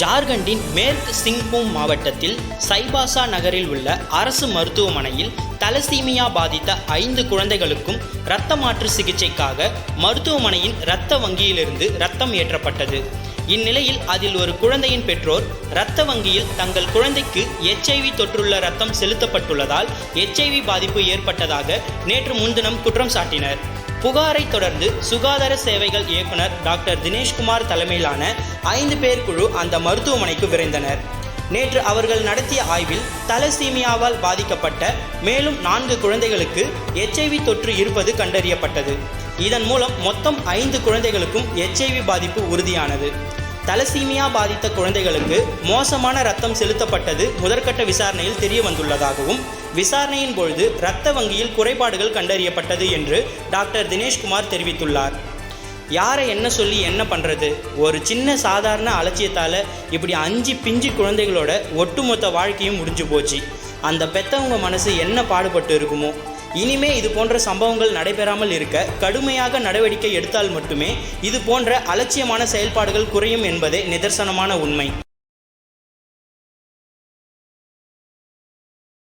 ஜார்க்கண்டின் மேற்கு சிங்பூம் மாவட்டத்தில் சைபாசா நகரில் உள்ள அரசு மருத்துவமனையில் தலசீமியா பாதித்த ஐந்து குழந்தைகளுக்கும் இரத்த மாற்று சிகிச்சைக்காக மருத்துவமனையின் இரத்த வங்கியிலிருந்து இரத்தம் ஏற்றப்பட்டது. இந்நிலையில் அதில் ஒரு குழந்தையின் பெற்றோர் இரத்த வங்கியில் தங்கள் குழந்தைக்கு எச்ஐவி தொற்றுள்ள இரத்தம் செலுத்தப்பட்டுள்ளதால் எச்ஐவி பாதிப்பு ஏற்பட்டதாக நேற்று முன்தினம் குற்றம் சாட்டினர். புகாரை தொடர்ந்து சுகாதார சேவைகள் இயக்குனர் டாக்டர் தினேஷ்குமார் தலைமையிலான ஐந்து பேர் குழு அந்த மருத்துவமனைக்கு விரைந்தனர். நேற்று அவர்கள் நடத்திய ஆய்வில் தலசீமியாவால் பாதிக்கப்பட்ட மேலும் நான்கு குழந்தைகளுக்கு எச்ஐவி தொற்று இருப்பது கண்டறியப்பட்டது. இதன் மூலம் மொத்தம் ஐந்து குழந்தைகளுக்கும் எச்ஐவி பாதிப்பு உறுதியானது. தலசீமியா பாதித்த குழந்தைகளுக்கு மோசமான ரத்தம் செலுத்தப்பட்டது முதற்கட்ட விசாரணையில் தெரிய வந்துள்ளதாகவும் விசாரணையின் பொழுது இரத்த வங்கியில் குறைபாடுகள் கண்டறியப்பட்டது என்று டாக்டர் தினேஷ்குமார் தெரிவித்துள்ளார். யாரை என்ன சொல்லி என்ன பண்ணுறது ஒரு சின்ன சாதாரண அலட்சியத்தால் இப்படி அஞ்சு பிஞ்சு குழந்தைகளோட ஒட்டுமொத்த வாழ்க்கையும் முடிஞ்சு போச்சு. அந்த பெத்தவங்க மனசு என்ன பாடுபட்டு இருக்குமோ? இனிமே இது போன்ற சம்பவங்கள் நடைபெறாமல் இருக்க கடுமையாக நடவடிக்கை எடுத்தால் மட்டுமே இது போன்ற அலட்சியமான செயல்பாடுகள் குறையும் என்பதே நிதர்சனமான உண்மை.